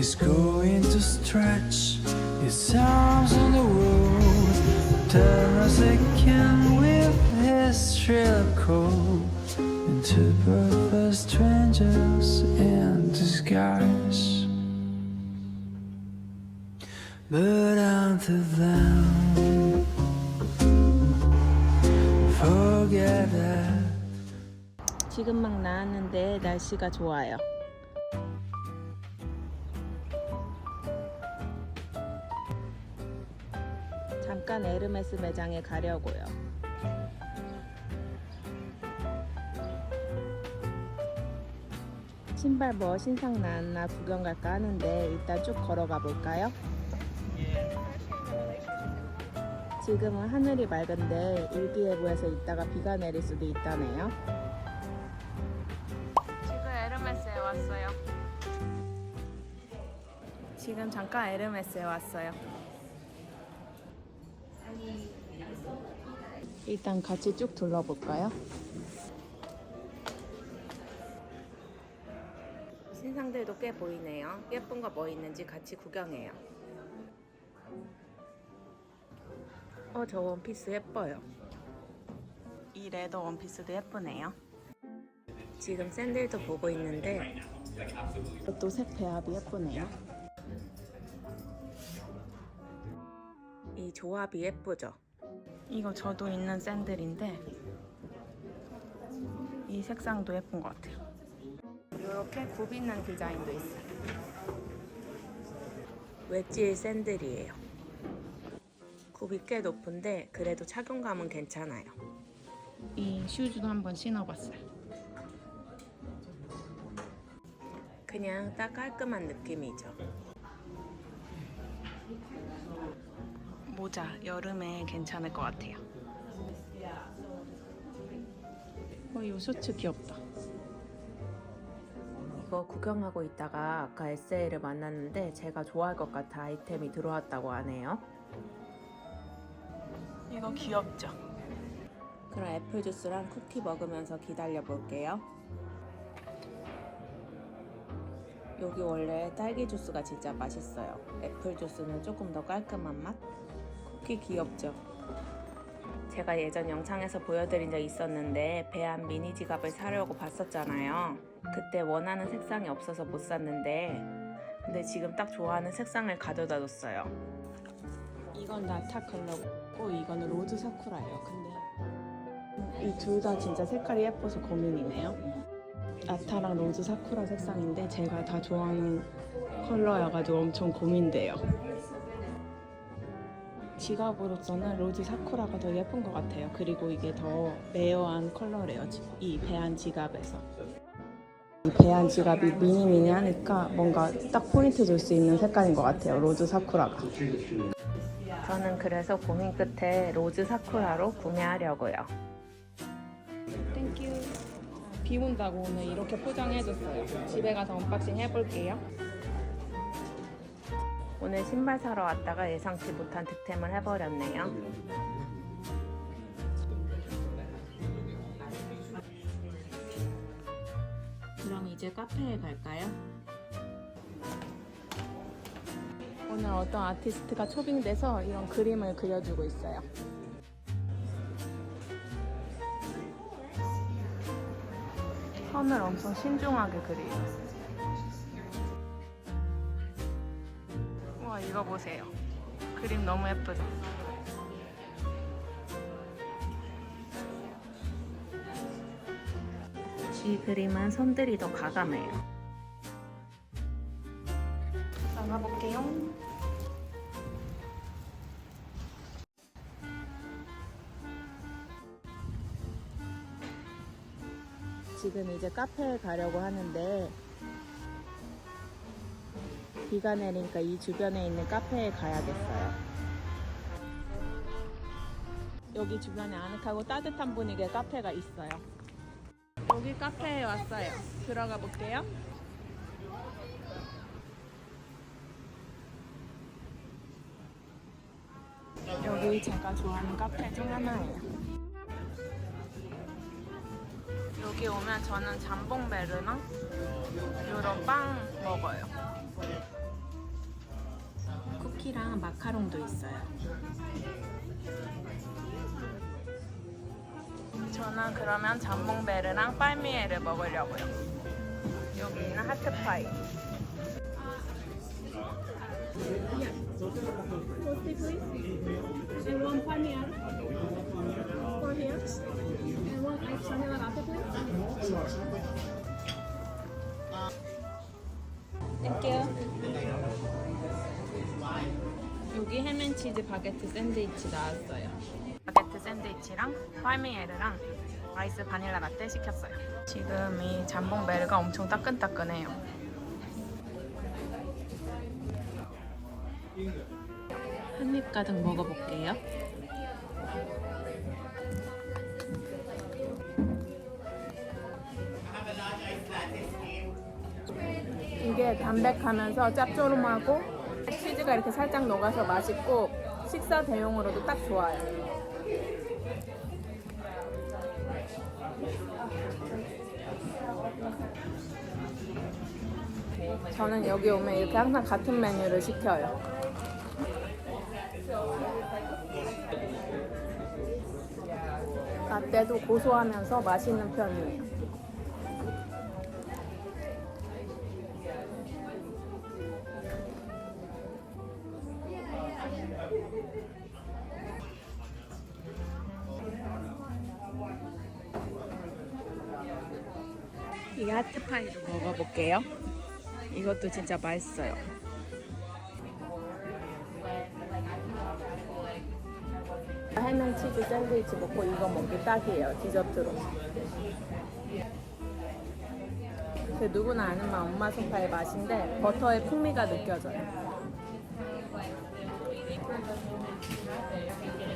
sun is going to stretch its arms on the road, turn us again with his shrill call into perfect strangers in disguise. But until then, forget that. 지금 막 나왔는데 날씨가 좋아요. 잠깐 에르메스 매장에 가려고요. 신발 뭐 신상 나왔나 구경 갈까 하는데 이따 쭉 걸어가 볼까요? 지금은 하늘이 맑은데 일기예보에서 이따가 비가 내릴 수도 있다네요. 지금 에르메스에 왔어요. 지금 잠깐 에르메스에 왔어요. 일단 같이 쭉 둘러볼까요? 신상들도 꽤 보이네요. 예쁜 거 뭐 있는지 같이 구경해요. 어, 저 원피스 예뻐요. 이 레더 원피스도 예쁘네요. 지금 샌들도 보고 있는데 또색 배합이 예쁘네요. 이 조합이 예쁘죠? 이거 저도 있는 샌들인데 이 색상도 예쁜 것 같아요. 이렇게 굽 있는 디자인도 있어요. 웨질 샌들이에요. 굽이 꽤 높은데 그래도 착용감은 괜찮아요. 이 슈즈도 한번 신어봤어요. 그냥 딱 깔끔한 느낌이죠. 모자 여름에 괜찮을 것 같아요. 어, 이 셔츠 귀엽다. 이거 구경하고 있다가 아까 SA를 만났는데 제가 좋아할 것 같아 아이템이 들어왔다고 하네요. 이거 귀엽죠? 그럼 애플 주스랑 쿠키 먹으면서 기다려 볼게요. 여기 원래 딸기 주스가 진짜 맛있어요. 애플 주스는 조금 더 깔끔한 맛? 쿠키 귀엽죠? 제가 예전 영상에서 보여드린 적 있었는데 배안 미니 지갑을 사려고 봤었잖아요. 그때 원하는 색상이 없어서 못 샀는데 근데 지금 딱 좋아하는 색상을 가져다 줬어요. 이건 나타 컬러고 이거는 로즈 사쿠라예요. 근데 이 둘 다 진짜 색깔이 예뻐서 고민이네요. 나타랑 로즈 사쿠라 색상인데 제가 다 좋아하는 컬러여가지고 엄청 고민돼요. 지갑으로서는 로즈 사쿠라가 더 예쁜 것 같아요. 그리고 이게 더 레어한 컬러래요. 지- 이 배안 지갑에서. 이 배안 지갑이 미니미니 하니까 뭔가 딱 포인트 줄 수 있는 색깔인 것 같아요. 로즈 사쿠라가. 저는 그래서 고민 끝에 로즈 사쿠라로 구매하려고요. 땡큐. 비 온다고 오늘 이렇게 포장해줬어요. 집에 가서 언박싱 해볼게요. 오늘 신발 사러 왔다가 예상치 못한 득템을 해버렸네요. 그럼 이제 카페에 갈까요? 오늘 어떤 아티스트가 초빙돼서 이런 그림을 그려주고 있어요. 선을 엄청 신중하게 그려요. 이거 보세요. 그림 너무 예쁘죠? 이 그림은 손들이 더 가감해요. 나가볼게요. 지금 이제 카페에 가려고 하는데 비가 내리니까 이 주변에 있는 카페에 가야겠어요. 여기 주변에 아늑하고 따뜻한 분위기의 카페가 있어요. 여기 카페에 왔어요. 들어가 볼게요. 여기 제가 좋아하는 카페 중 하나예요. 여기 오면 저는 잠봉베르랑 요런 빵 먹어요. 쿠키랑 마카롱도 있어요. 저는 그러면 잠봉베르랑 빨미에를 먹으려고요. 여기 있는 하트파이. 햄앤치즈 바게트 샌드위치 나왔어요. 바게트 샌드위치랑 팔미에르랑 아이스 바닐라 라떼 시켰어요. 지금 이 잠봉베르가 엄청 따끈따끈해요. 한 입 가득 먹어볼게요. 이게 담백하면서 짭조름하고 치즈가 이렇게 살짝 녹아서 맛있고 식사 대용으로도 딱 좋아요. 저는 여기 오면 이렇게 항상 같은 메뉴를 시켜요. 라떼도 고소하면서 맛있는 편이에요. 이 하트파이도 먹어볼게요. 이것도 진짜 맛있어요. 햄앤치즈 샌드위치 먹고 이거 먹기 딱이에요. 디저트로. 그 누구나 아는 맛 엄마 손파의 맛인데 버터의 풍미가 느껴져요.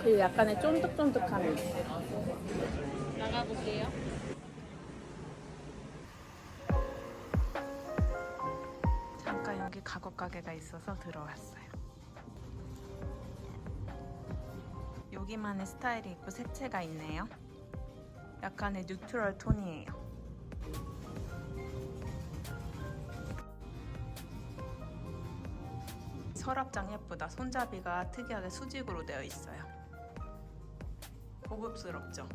그리고 약간의 쫀득쫀득함이 있어요. 나가볼게요. 잠깐 여기 가구 가게가 있어서 들어왔어요. 여기만의 스타일이 있고 색채가 있네요. 약간의 뉴트럴 톤이에요. 서랍장 예쁘다. 손잡이가 특이하게 수직으로 되어 있어요. 고급스럽죠?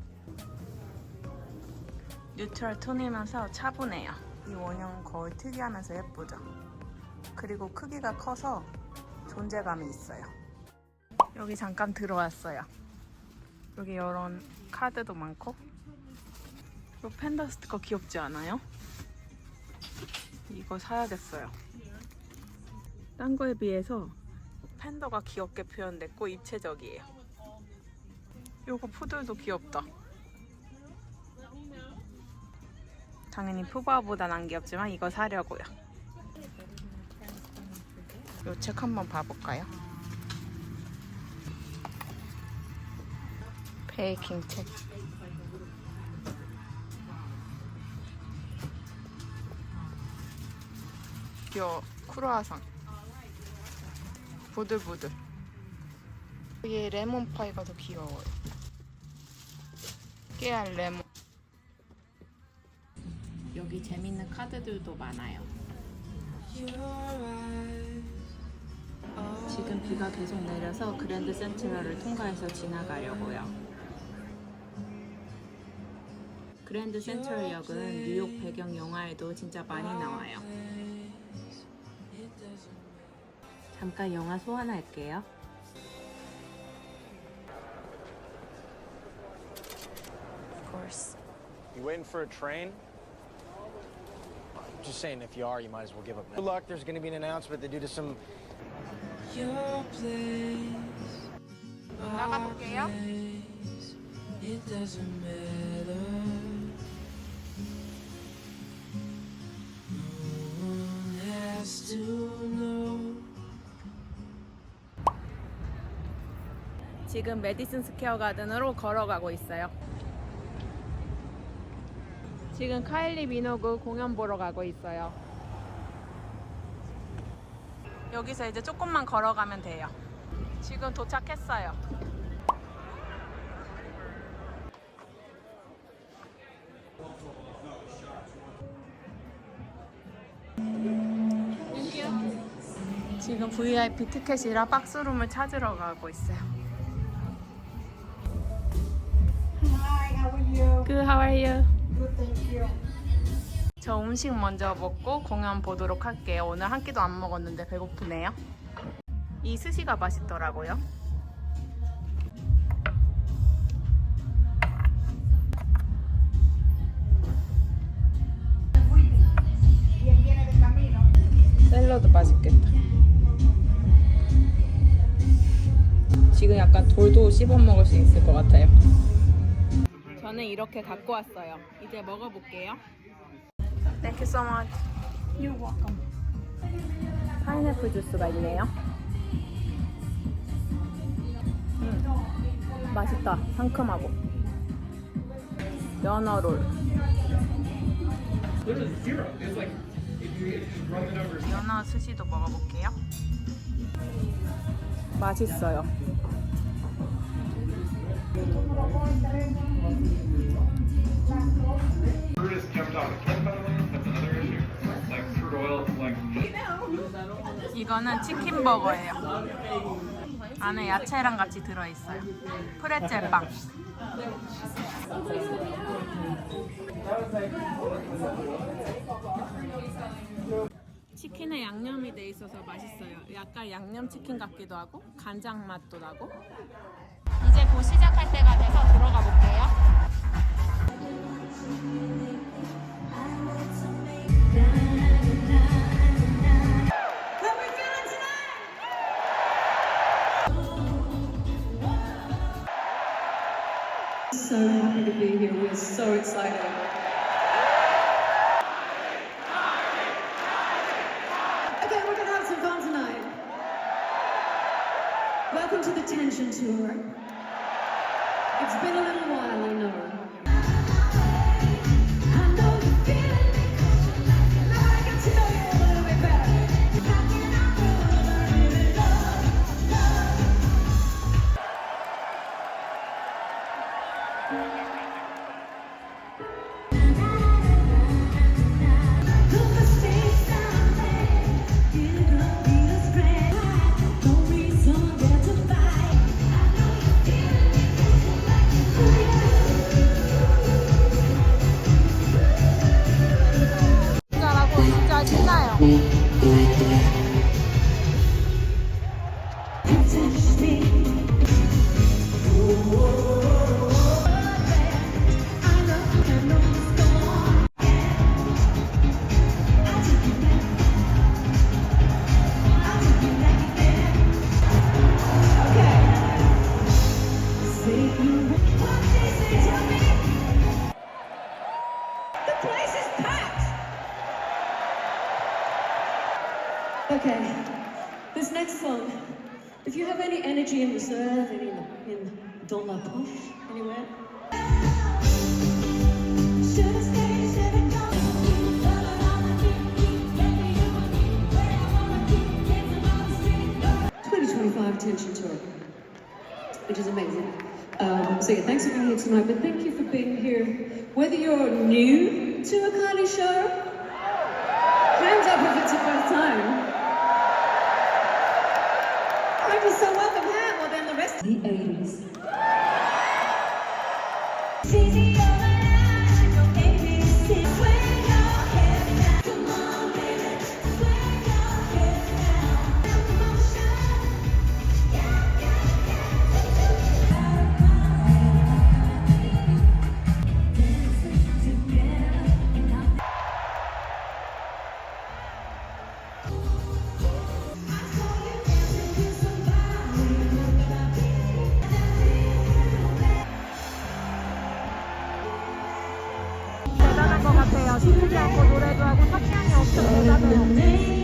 뉴트럴 톤이면서 차분해요. 이 원형 거울 특이하면서 예쁘죠? 그리고 크기가 커서 존재감이 있어요. 여기 잠깐 들어왔어요. 여기 이런 카드도 많고 이 팬더 스티커 귀엽지 않아요? 이거 사야겠어요. 딴 거에 비해서 팬더가 귀엽게 표현됐고 입체적이에요. 요거 푸들도 귀엽다. 당연히 푸바보단 안 귀엽지만 이거 사려고요. 요 책 한번 봐볼까요? 베이킹 책. 요 크루아상. 부들부들. 얘 레몬 파이가 더 귀여워요. 깨알 레몬. 여기 재밌는 카드들도 많아요. 지금 비가 계속 내려서 그랜드 센트럴을 통과해서 지나가려고요. 그랜드 센트럴역은 뉴욕 배경 영화에도 진짜 많이 나와요. 잠깐 영화 소환할게요. course. You waiting for a train? Just saying, if you are, you might as well give up. now. Good luck. There's going to be an announcement they do to some. Your place, 나가볼게요. place, it doesn't matter. No one has to know. 지금 메디슨 스퀘어 가든으로 걸어가고 있어요. 지금 카일리 미노그 공연 보러 가고 있어요. 여기서 이제 조금만 걸어가면 돼요. 지금 도착했어요. 지금 VIP 티켓이라 박스룸을 찾으러 가고 있어요. Hi, how are you? Good, how are you? 저 음식 먼저 먹고 공연 보도록 할게요. 오늘 한 끼도 안 먹었는데 배고프네요. 이 스시가 맛있더라고요. 샐러드 맛있겠다. 지금 약간 돌도 씹어 먹을 수 있을 것 같아요. 저는 이렇게 갖고 왔어요. 이제 먹어볼게요. Thank you so much. You're welcome. 파인애플 주스가 있네요. 음, 맛있다. 상큼하고. 연어 롤. 연어 스시도 먹어볼게요. 맛있어요. 이거는 치킨 버거예요. 안에 야채랑 같이 들어있어요. 프레첼 빵. 치킨에 양념이 돼 있어서 맛있어요. 약간 양념 치킨 같기도 하고 간장 맛도 나고. 이제 곧 시작할 때가 돼서 들어가 볼게요. so happy to be here. We're so excited. Energy in reserve, any in Don't Let Push, anywhere. Should've stayed, 2025 Attention Tour, which is amazing. Um, so yeah, thanks for being here tonight, but thank you for being here. Whether you're new to a Kylie show, hands up if it's your first time. You so. Well, 대단 시키지 않고 노래도 하고 탑장이 엄청 대단해요. Remind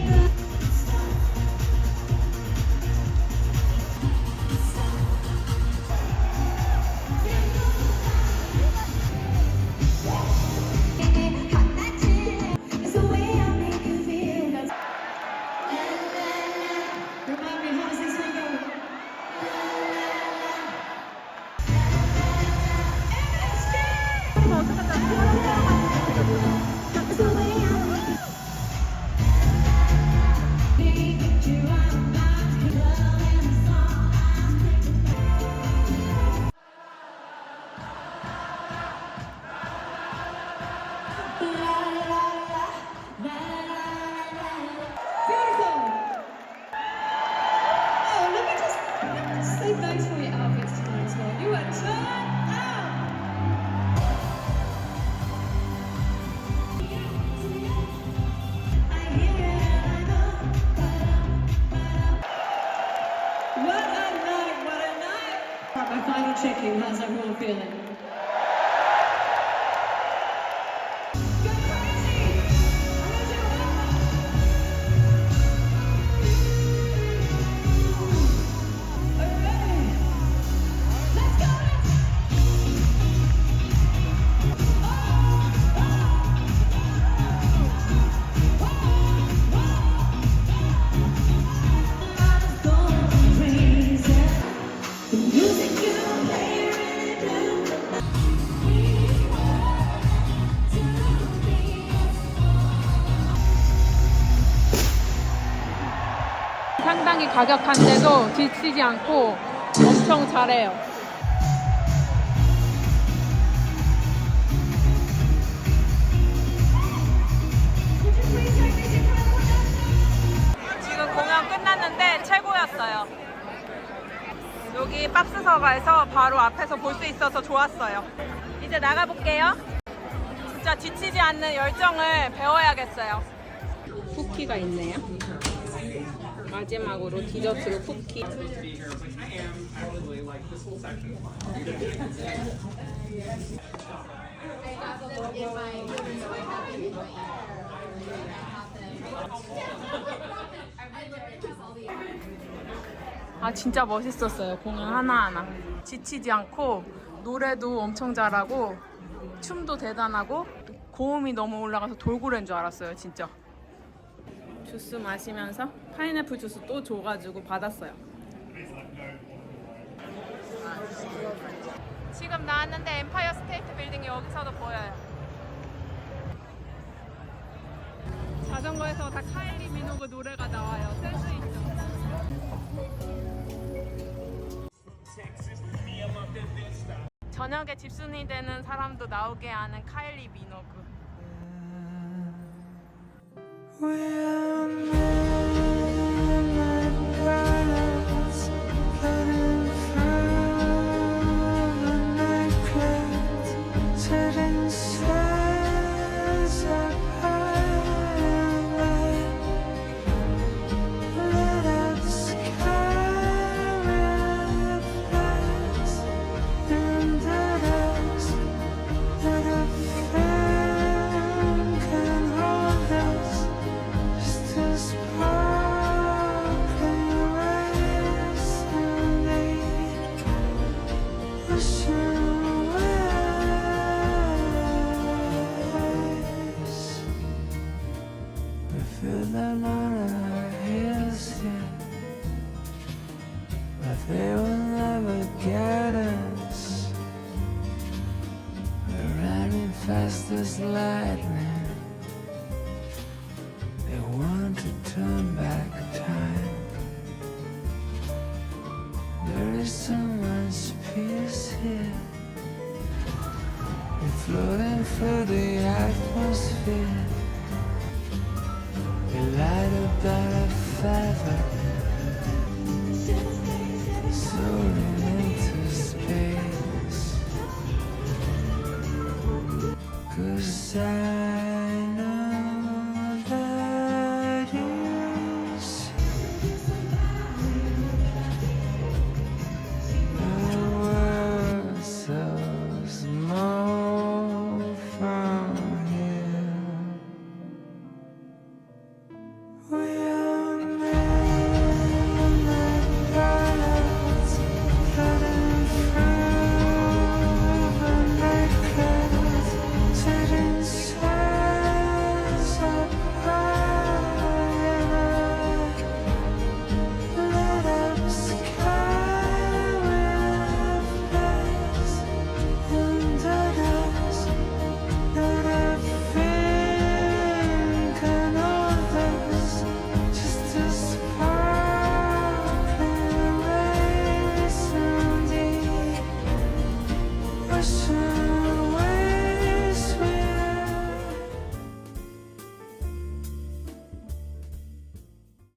가격한데도 지치지 않고 엄청 잘해요. 지금 공연 끝났는데 최고였어요. 여기 박스서가에서 바로 앞에서 볼 수 있어서 좋았어요. 이제 나가볼게요. 진짜 지치지 않는 열정을 배워야겠어요. 쿠키가 있네요. 마지막으로 디저트로 쿠키. 아 진짜 멋있었어요. 공연 하나하나. 지치지 않고 노래도 엄청 잘하고 춤도 대단하고 고음이 너무 올라가서 돌고래인 줄 알았어요 진짜 주스 마시면서 파인애플 주스 또 줘가지고 받았어요. 지금 나왔는데 엠파이어 스테이트 빌딩이 여기서도 보여요. 자전거에서 다 카일리 미노그 노래가 나와요. 센스 있죠. 저녁에 집순이 되는 사람도 나오게 하는 카일리 미노그. We're